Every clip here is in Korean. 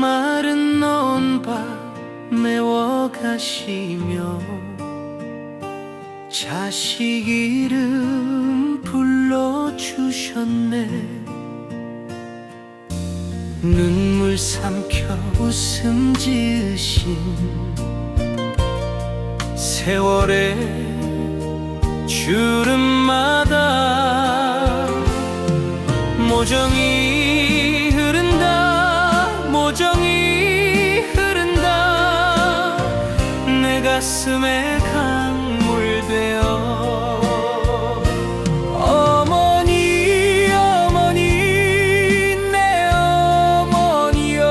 마른 논밭 메워 가시며 자식 이름 불러주셨네. 눈물 삼켜 웃음 지으신 세월의 주름마다 모정이 가슴에 강물 되어 어머니 어머니 내 어머니여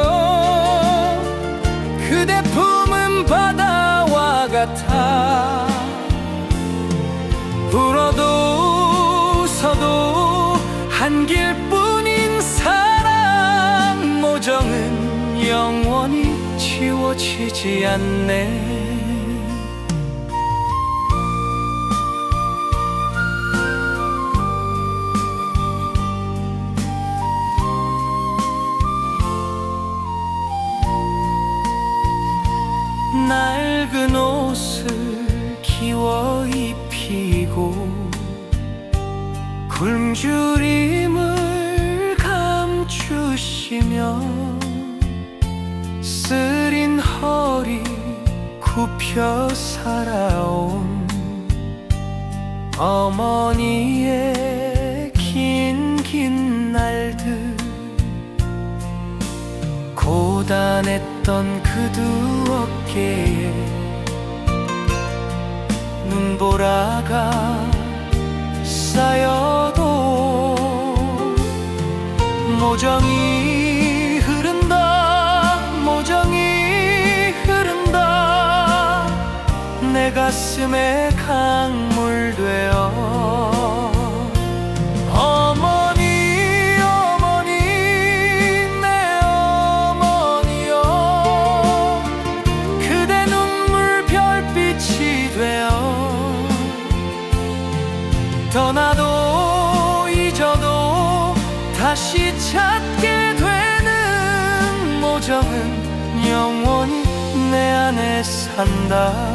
그대 품은 바다와 같아. 울어도 웃어도 한 길뿐인 사랑 모정은 영원히 지워지지 않네 낡은 옷을 기워 입히고 굶주림을 감추시며 쓰린 허리 굽혀 살아온 어머니의 긴 긴 날들 고단했던 그두 어깨에 눈보라가 쌓여도 모정이 흐른다 모정이 흐른다. 내 가슴에 강물 되어 산다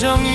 모정이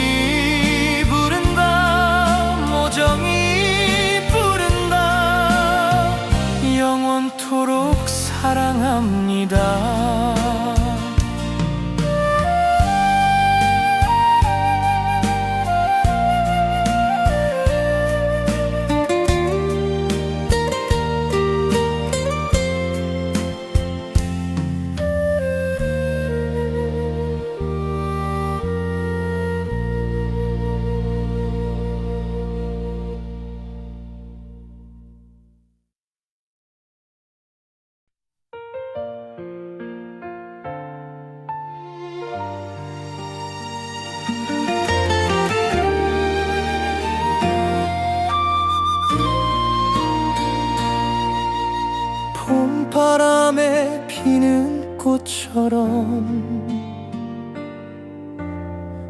꽃처럼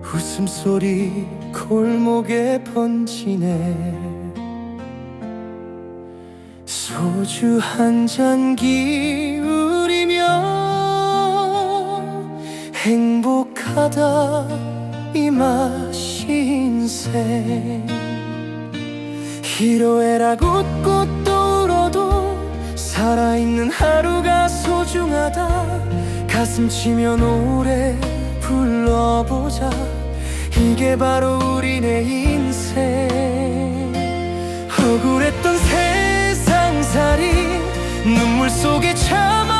웃음소리 골목에 번지네. 소주 한 잔 기울이며 행복하다 이 맛이 인생 희로애락 웃고 또 울어도 살아있는 하루가 소중하다 가슴 치며 노래 불러보자. 이게 바로 우리네 인생. 억울했던 세상살이 눈물 속에 참아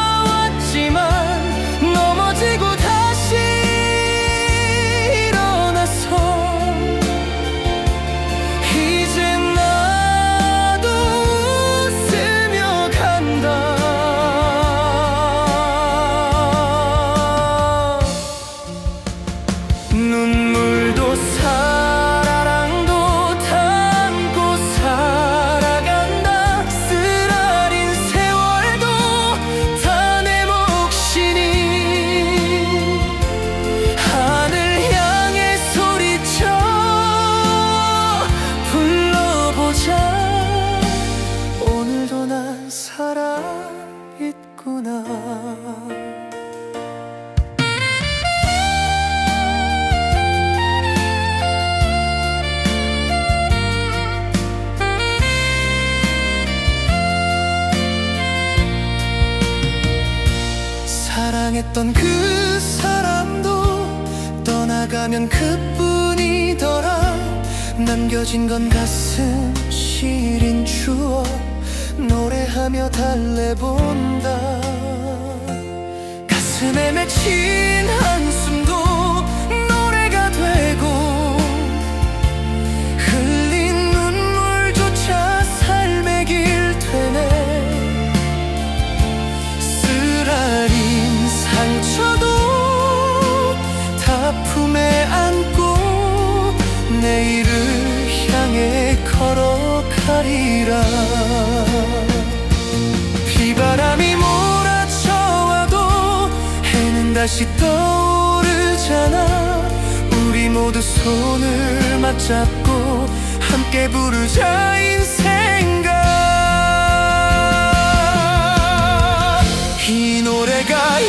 사랑했던 그 사람도 떠나가면 그뿐이더라. 남겨진 건 가슴 시린 추억. 노래하며 달래본다. 가슴에 맺힌 한숨 가리라. 비바람이 몰아쳐와도 해는 다시 떠오르잖아. 우리 모두 손을 맞잡고 함께 부르자 인생가 이 노래가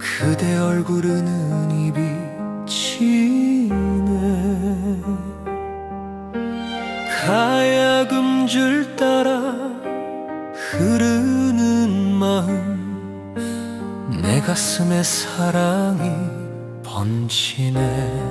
그대 얼굴은 눈이 비치네. 가야금줄 따라 흐르는 마음 내 가슴에 사랑이 번지네.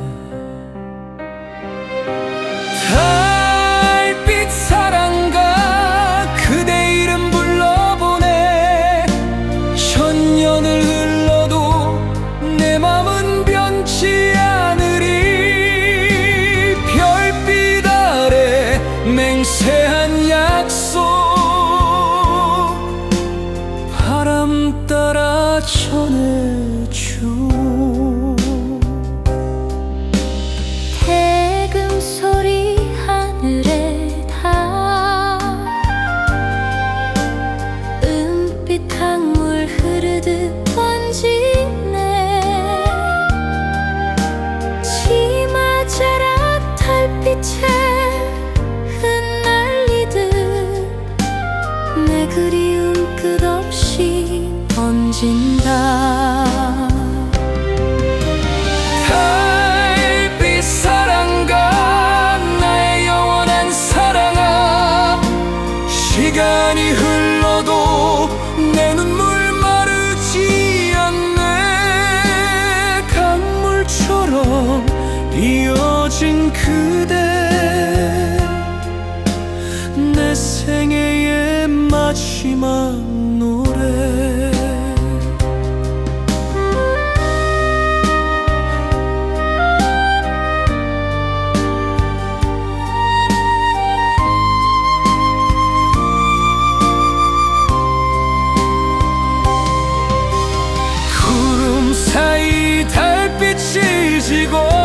지고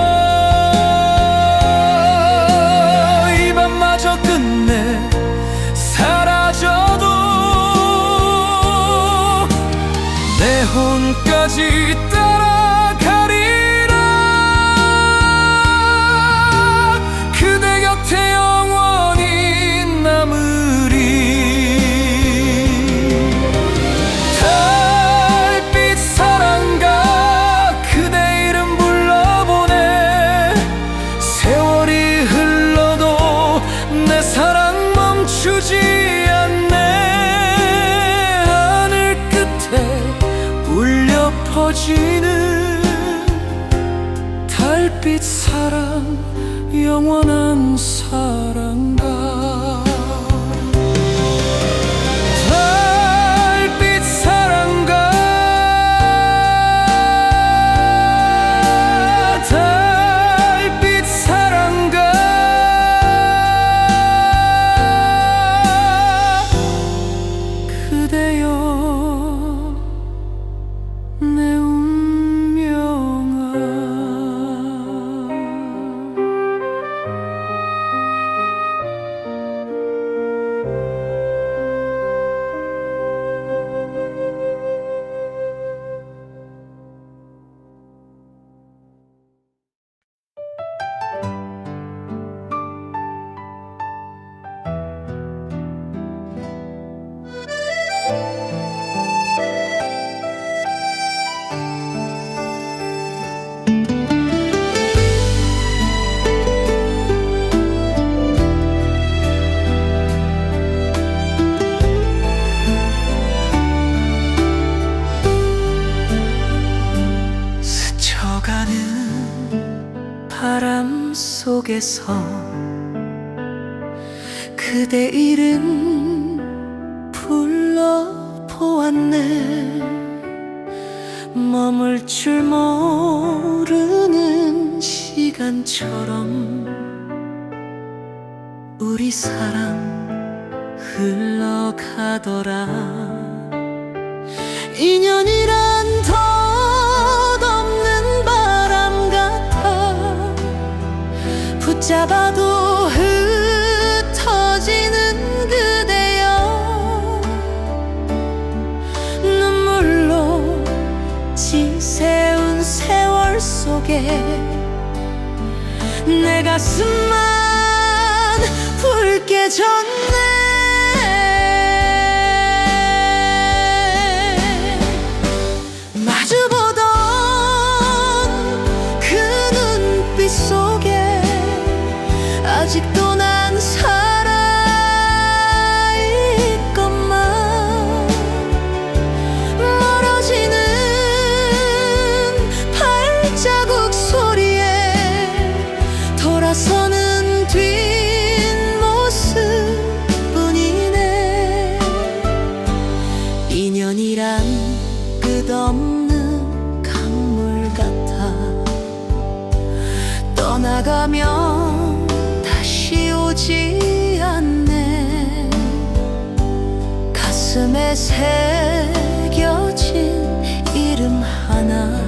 퍼지는 달빛 사랑 영원한 사랑 속에서 그대 이름 불러보았네. 머물 줄 모르는 시간처럼 우리 사랑 흘러가더라. 인연이란 붙잡아도 흩어지는 그대여. 눈물로 지새운 세월 속에 내 가슴만 붉게 졌네 가면 다시 오지 않네. 가슴에 새겨진 이름 하나.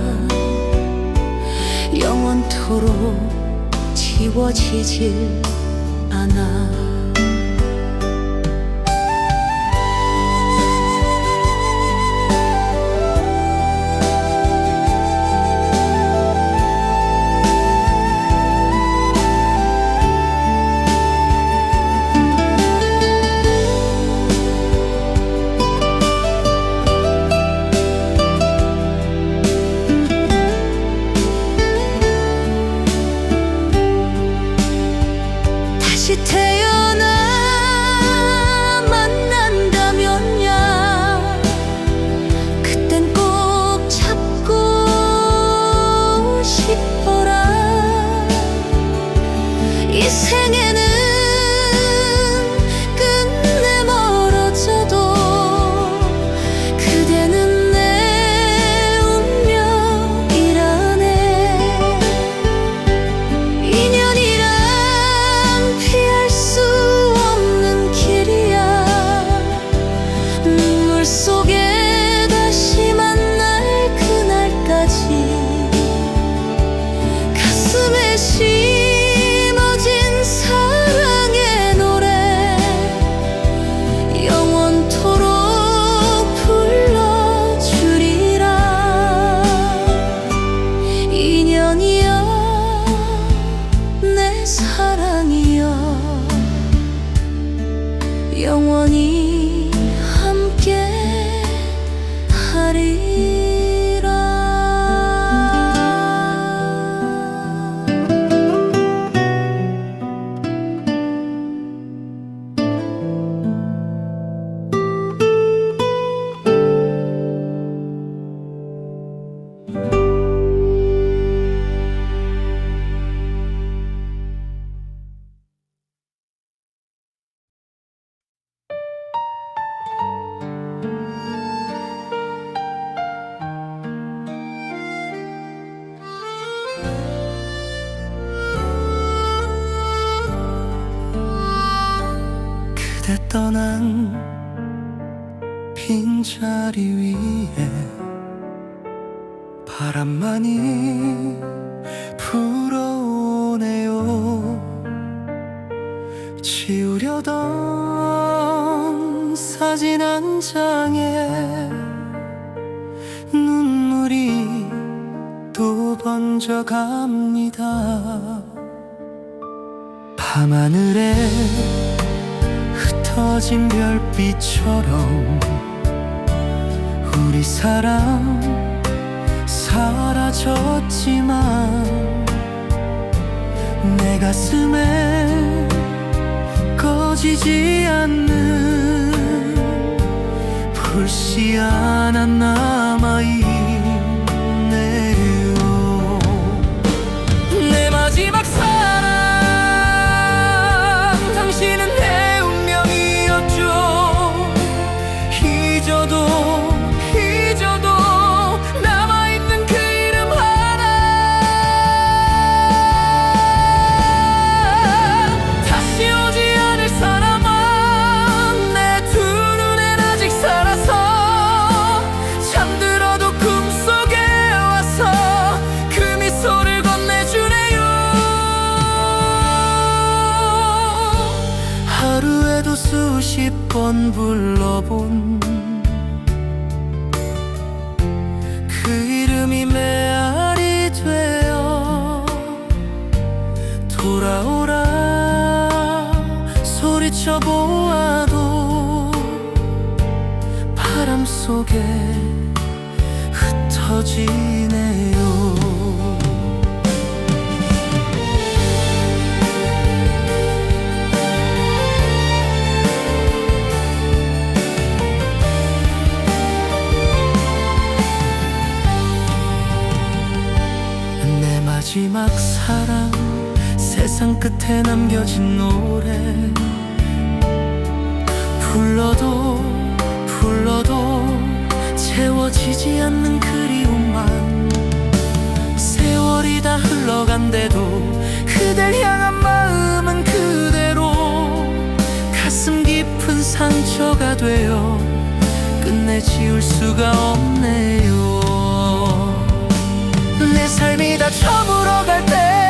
영원토록 지워지질 생에 떠난 빈자리 위에 바람만이 불어오네요. 지우려던 사진 한 장에 눈물이 또 번져갑니다. 밤하늘에 흩어진 별빛처럼 우리 사랑 사라졌지만 내 가슴에 꺼지지 않는 불씨 하나 남아있 잊어도 잊어도 남아있는 그 이름 하나. 다시 오지 않을 사람아 내 두 눈엔 아직 살아서. 잠들어도 꿈속에 와서 그 미소를 건네주네요. 하루에도 수십 번 불러본 소리쳐 보아도 바람 속에 흩어지네요. 내 마지막 사랑 세상 끝에 남겨진 노래 불러도 불러도 채워지지 않는 그리움만 세월이 다 흘러간대도 그댈 향한 마음은 그대로 가슴 깊은 상처가 되어 끝내 지울 수가 없네요. 내 삶이 다 저물어갈 때